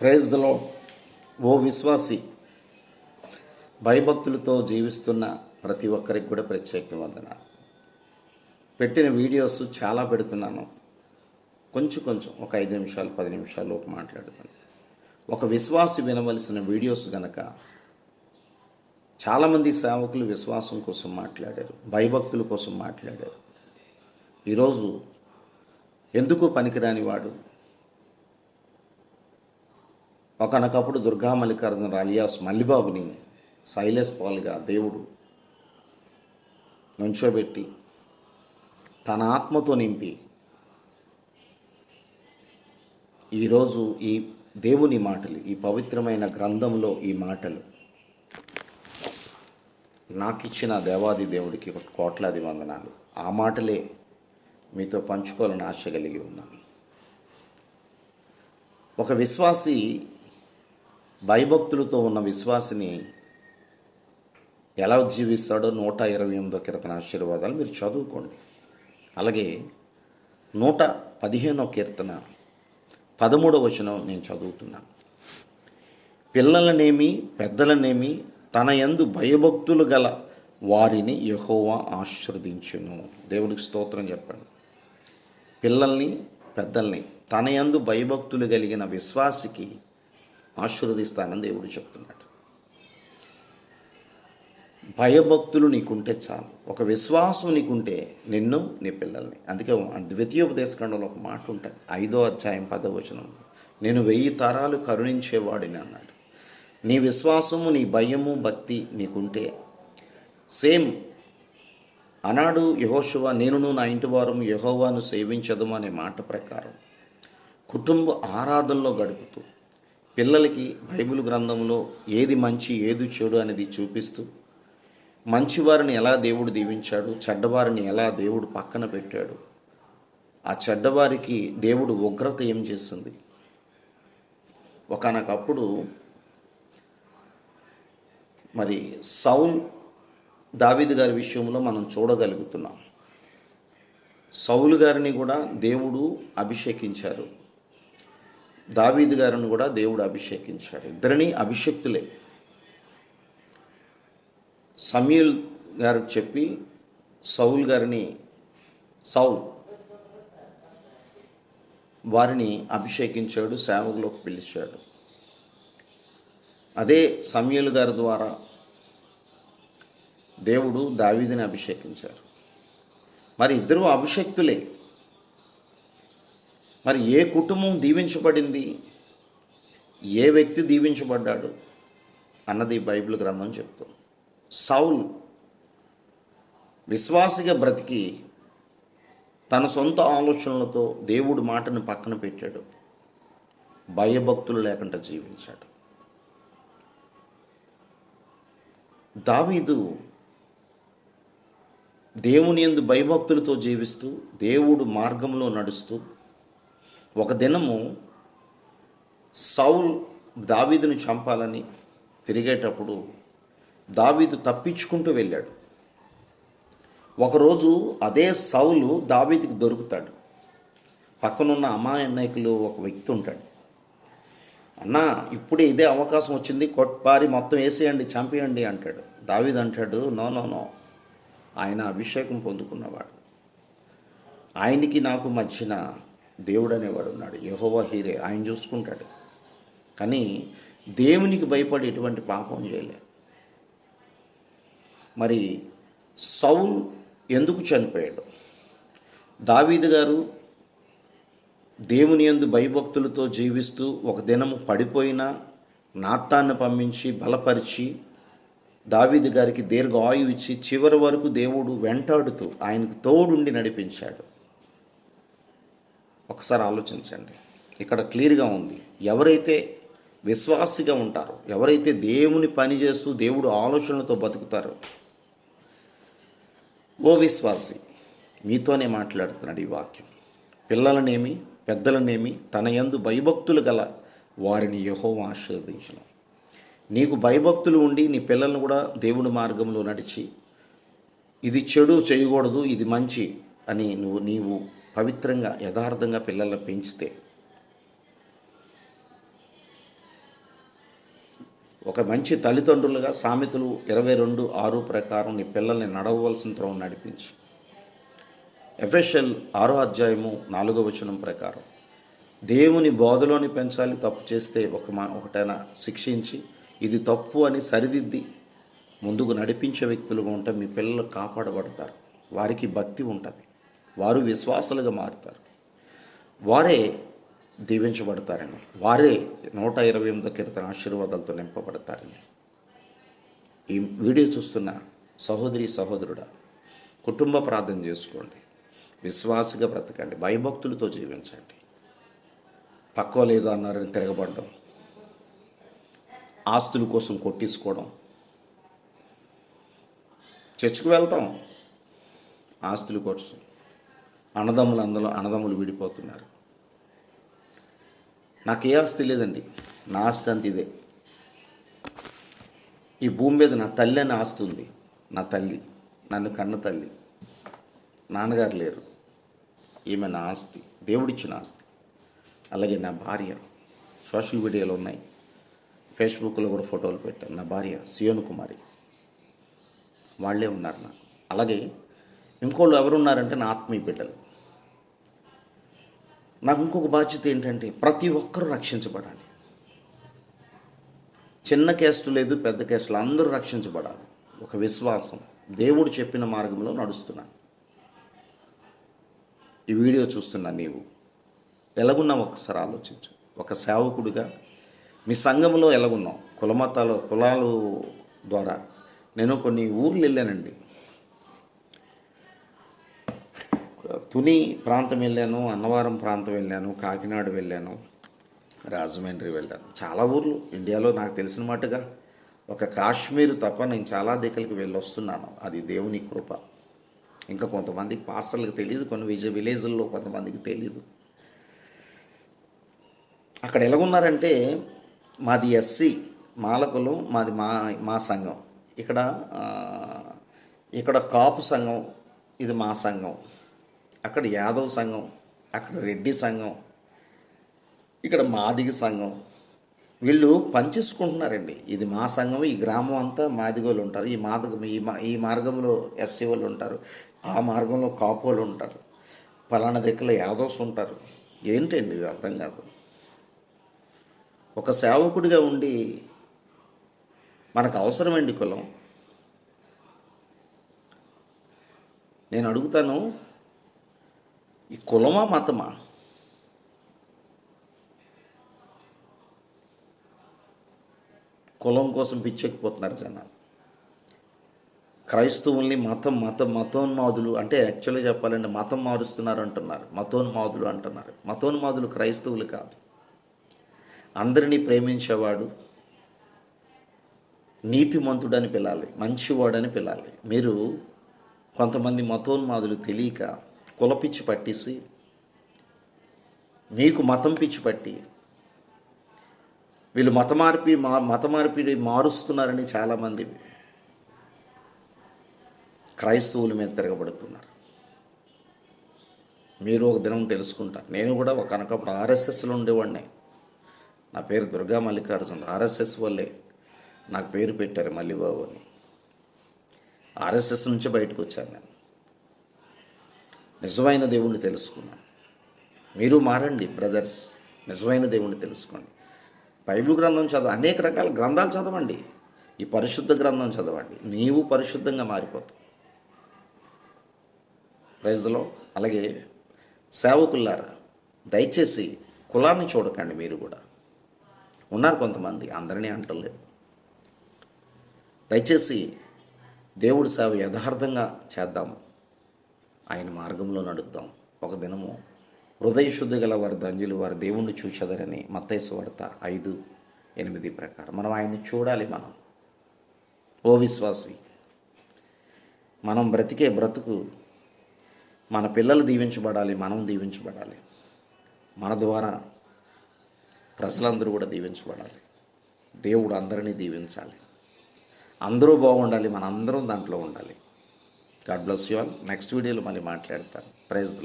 ప్రైజ్లో ఓ విశ్వాసి భయభక్తులతో జీవిస్తున్న ప్రతి ఒక్కరికి కూడా ప్రత్యేక వందనాలు. పెట్టిన వీడియోస్ చాలా పెడుతున్నాను. కొంచెం కొంచెం ఒక ఐదు నిమిషాలు పది నిమిషాలు ఒక మాట్లాడుతాను. ఒక విశ్వాసి వినవలసిన వీడియోస్ కనుక చాలామంది సేవకులు విశ్వాసం కోసం మాట్లాడారు భయభక్తుల కోసం మాట్లాడారు. ఈరోజు ఎందుకు పనికిరాని వాడు? ఒకనకప్పుడు దుర్గా మల్లికార్జున అలియాస్ మల్లిబాబుని శైలేష్ పాల్గా దేవుడు నుంచోబెట్టి తన ఆత్మతో నింపి ఈరోజు ఈ దేవుని మాటలు ఈ పవిత్రమైన గ్రంథంలో ఈ మాటలు. నాకిచ్చిన దేవాది దేవుడికి ఒక కోట్లాది వందనాలు. ఆ మాటలే మీతో పంచుకోవాలని ఆశ కలిగి ఉన్నాను. ఒక విశ్వాసి భయభక్తులతో ఉన్న విశ్వాసిని ఎలా జీవిస్తాడో నూట ఇరవై ఎనిమిదో కీర్తన ఆశీర్వాదాలు మీరు చదువుకోండి. అలాగే నూట పదిహేనో కీర్తన పదమూడవ వచనం నేను చదువుతున్నాను. పిల్లలనేమి పెద్దలనేమి తన యందు భయభక్తులు గల వారిని యహోవా ఆశీర్వదించును. దేవుడికి స్తోత్రం చెప్పండి. పిల్లల్ని పెద్దల్ని తన యందు భయభక్తులు కలిగిన విశ్వాసికి ఆశీర్వదిస్తానని దేవుడు చెప్తున్నాడు. భయభక్తులు నీకుంటే చాలు. ఒక విశ్వాసం నీకుంటే నిన్ను నీ పిల్లల్ని. అందుకే ద్వితీయోపదేశఖండంలో ఒక మాట ఉంటుంది. ఐదో అధ్యాయం పదవచనం నేను వెయ్యి తరాలు కరుణించేవాడిని అన్నాడు. నీ విశ్వాసము నీ భయము భక్తి నీకుంటే సేమ్ అనాడు యహోశువ నేనును నా ఇంటి వారం యహోవాను సేవించదు అనే మాట ప్రకారం కుటుంబ ఆరాధనలో గడుపుతూ పిల్లలకి బైబిల్ గ్రంథంలో ఏది మంచి ఏది చెడు అనేది చూపిస్తూ మంచివారిని ఎలా దేవుడు దీవించాడు చెడ్డవారిని ఎలా దేవుడు పక్కన పెట్టాడు ఆ చెడ్డవారికి దేవుడు ఉగ్రత ఏం చేస్తుంది? ఒకనకప్పుడు మరి సౌల్ దావిద్ గారి విషయంలో మనం చూడగలుగుతున్నాం. సౌలు గారిని కూడా దేవుడు అభిషేకించారు. దావీదు గారిని కూడా దేవుడు అభిషేకించాడు. ఇద్దరిని అభిషక్తులే. సమీల్ గారు చెప్పి సౌల్ గారిని సౌల్ వారిని అభిషేకించాడు సేవకులోకి పిలిచాడు. అదే సమీల్ గారి ద్వారా దేవుడు దావీదిని అభిషేకించారు. మరి ఇద్దరు అభిషక్తులే. మరి ఏ కుటుంబం దీవించబడింది? ఏ వ్యక్తి దీవించబడ్డాడు? అన్నది బైబిల్ గ్రంథం చెప్తుంది. సౌల్ విశ్వాసిగా బ్రతికి తన సొంత ఆలోచనలతో దేవుడు మాటను పక్కన పెట్టాడు. భయభక్తులు లేకుండా జీవించాడు. దావీదు దేవుని ఎందు భయభక్తులతో జీవిస్తూ దేవుడు మార్గంలో నడుస్తూ ఒక దినము సౌల్ దావీదును చంపాలని తిరిగేటప్పుడు దావీదు తప్పించుకుంటూ వెళ్ళాడు. ఒకరోజు అదే సౌలు దావీదుకి దొరుకుతాడు. పక్కనున్న అమాయ నాయకులు ఒక వ్యక్తి ఉంటాడు. అన్నా ఇప్పుడే ఇదే అవకాశం వచ్చింది కొట్పారి మొత్తం వేసేయండి చంపేయండి అంటాడు. దావీదు అంటాడు నో నో నో ఆయన అభిషేకం పొందుకున్నవాడు. ఆయనకి నాకు మధ్యన దేవుడు అనేవాడు ఉన్నాడు. యహోవా హీరే ఆయన చూసుకుంటాడు. కానీ దేవునికి భయపడి ఎటువంటి పాపం చేయలే. మరి సౌల్ ఎందుకు చనిపోయాడు? దావీదు గారు దేవుని యందు భయభక్తులతో జీవిస్తూ ఒక దినము పడిపోయిన నాత్తాన్ని పంపించి బలపరిచి దావీదు గారికి దీర్ఘ ఆయువు ఇచ్చి చివరి వరకు దేవుడు వెంటాడుతూ ఆయనకు తోడుండి నడిపించాడు. ఒకసారి ఆలోచించండి. ఇక్కడ క్లియర్గా ఉంది. ఎవరైతే విశ్వాసిగా ఉంటారో ఎవరైతే దేవుని పని చేస్తూ దేవుడు ఆలోచనలతో బతుకుతారో ఓ విశ్వాసి మీతోనే మాట్లాడుతున్నాడు ఈ వాక్యం. పిల్లలనేమి పెద్దలనేమి తన యందు భయభక్తులు గల వారిని యహో ఆశీర్వదించను. నీకు భయభక్తులు ఉండి నీ పిల్లలను కూడా దేవుని మార్గంలో నడిచి ఇది చెడు చేయకూడదు ఇది మంచి అని నువ్వు నీవు పవిత్రంగా యథార్థంగా పిల్లల్ని పెంచితే ఒక మంచి తల్లిదండ్రులుగా సామెతలు ఇరవై రెండు ఆరు ప్రకారం నీ పిల్లల్ని నడవవలసిన త్రోవ నడిపించి. ఎఫ్ఎస్ఎల్ ఆరో అధ్యాయము నాలుగో వచనం ప్రకారం దేవుని బోధలోని పెంచాలి తప్పు చేస్తే ఒక మా ఒకటైనా శిక్షించి ఇది తప్పు అని సరిదిద్ది ముందుకు నడిపించే వ్యక్తులుగా ఉంటే మీ పిల్లలు కాపాడబడతారు. వారికి భక్తి ఉంటుంది. వారు విశ్వాసాలుగా మారుతారు. వారే దీవించబడతారని వారే నూట ఇరవై ఎనిమిది కీర్తన ఆశీర్వాదాలతో నింపబడతారని ఈ వీడియో చూస్తున్న సహోదరి సహోదరుడా కుటుంబ ప్రార్థన చేసుకోండి. విశ్వాసగా బ్రతకండి. భయభక్తులతో జీవించండి. పక్కవ లేదు అన్నారని తిరగబడడం ఆస్తుల కోసం కొట్టించుకోవడం చర్చికి వెళ్తాం. ఆస్తుల కోసం అన్నదమ్ములు అందులో అన్నదమ్ములు విడిపోతున్నారు. నాకు ఏ ఆస్తి లేదండి. నా ఆస్తి అంత ఇదే. ఈ భూమి మీద నా తల్లి అని ఆస్తి ఉంది. నా తల్లి నన్ను కన్న తల్లి. నాన్నగారు లేరు. ఈమె నా ఆస్తి. దేవుడిచ్చిన ఆస్తి. అలాగే నా భార్య. సోషల్ మీడియాలో ఉన్నాయి. ఫేస్బుక్లో కూడా ఫోటోలు పెట్టాను. నా భార్య సియోను కుమారి. వాళ్ళే ఉన్నారు నాకు. అలాగే ఇంకోళ్ళు ఎవరున్నారంటే నా ఆత్మీయ బిడ్డలు. నాకు ఇంకొక బాధ్యత ఏంటంటే ప్రతి ఒక్కరూ రక్షించబడాలి. చిన్న కేసులు లేదు పెద్ద కేసులు అందరూ రక్షించబడాలి. ఒక విశ్వాసం. దేవుడు చెప్పిన మార్గంలో నడుస్తున్నాను. ఈ వీడియో చూస్తున్నా నీవు ఎలాగున్నావు ఒకసారి ఆలోచించు. ఒక సేవకుడిగా మీ సంఘంలో ఎలాగున్నావు? కులమతాలు కులాలు ద్వారా. నేను కొన్ని ఊర్లు వెళ్ళానండి. తుని ప్రాంతం వెళ్ళాను అన్నవరం ప్రాంతం వెళ్ళాను కాకినాడ వెళ్ళాను రాజమండ్రి వెళ్ళాను. చాలా ఊర్లు ఇండియాలో నాకు తెలిసిన మట్టుగా ఒక కాశ్మీర్ తప్ప నేను చాలా దిక్కులకి వెళ్ళొస్తున్నాను. అది దేవుని కృప. ఇంకా కొంతమందికి పాస్టర్లకు తెలియదు కొన్ని విజయ విలేజ్ల్లో కొంతమందికి తెలియదు అక్కడ ఎలాగున్నారంటే మాది ఎస్సీ మాలకులు మాది మా మా సంఘం. ఇక్కడ ఇక్కడ కాపు సంఘం ఇది మా సంఘం. అక్కడ యాదవ్ సంఘం అక్కడ రెడ్డి సంఘం ఇక్కడ మాదిగ సంఘం. వీళ్ళు పనిచేసుకుంటున్నారండి ఇది మా సంఘం ఈ గ్రామం అంతా మాదిగోళ్ళు ఉంటారు. ఈ మాదిగ ఈ మా ఈ మార్గంలో ఎస్సీ వాళ్ళు ఉంటారు. ఆ మార్గంలో కాపు వాళ్ళు ఉంటారు. పలానా దగ్గర యాదవ్స్ ఉంటారు. ఏంటండి ఇది అర్థం కాదు. ఒక సేవకుడిగా ఉండి మనకు అవసరమండి కులం. నేను అడుగుతాను ఈ కులమా మతమా? కులం కోసం పిచ్చెక్కిపోతున్నారు జనాలు. క్రైస్తవుల్ని మతం మతం మతోన్మాదులు అంటే యాక్చువల్గా చెప్పాలంటే మతం మారుస్తున్నారు అంటున్నారు. మతోన్మాదులు అంటున్నారు. మతోన్మాదులు క్రైస్తవులు కాదు. అందరినీ ప్రేమించేవాడు నీతిమంతుడని పిలాలి మంచివాడని పిలాలి. మీరు కొంతమంది మతోన్మాదులు తెలియక కులపిచ్చి పట్టేసి మీకు మతం పిచ్చి పట్టి వీళ్ళు మత మార్పి మా మత మార్పిడి మారుస్తున్నారని చాలామంది క్రైస్తవుల మీద తిరగబడుతున్నారు. మీరు ఒక దినం తెలుసుకుంటారు నేను కూడా ఒక అనకప్పుడు ఆర్ఎస్ఎస్లో ఉండేవాడిని. నా పేరు దుర్గా మల్లికార్జున. ఆర్ఎస్ఎస్ వల్లే నాకు పేరు పెట్టారు మల్లిబాబు అని. ఆర్ఎస్ఎస్ నుంచి బయటకు వచ్చాను నేను. నిజమైన దేవుణ్ణి తెలుసుకున్నాను మీరు మారండి బ్రదర్స్. నిజమైన దేవుణ్ణి తెలుసుకోండి. బైబిల్ గ్రంథం చదవ అనేక రకాల గ్రంథాలు చదవండి. ఈ పరిశుద్ధ గ్రంథం చదవండి. నీవు పరిశుద్ధంగా మారిపోతావు. ప్రైజ్లో అలాగే సేవకులారా దయచేసి కులాన్ని చూడకండి మీరు కూడా. ఉన్నారు కొంతమంది అందరినీ అంటలేదు. దయచేసి దేవుడి సేవ యథార్థంగా చేద్దాము. ఆయన మార్గంలో నడుద్దాం. ఒక దినము హృదయ శుద్ధి గల వారి దంజులు వారి దేవుణ్ణి చూచెదరని మత్తైసు వార్త ఐదు ఎనిమిది ప్రకారం. మనం ఆయన్ని చూడాలి మనం. ఓ విశ్వాసి మనం బ్రతికే బ్రతుకు మన పిల్లలు దీవించబడాలి మనం దీవించబడాలి. మన ద్వారా ప్రజలందరూ కూడా దీవించబడాలి. దేవుడు అందరినీ దీవించాలి. అందరూ బాగుండాలి మన అందరం దాంట్లో ఉండాలి. God bless you all next వీడియోలో మళ్ళీ మాట్లాడతాను. Praise the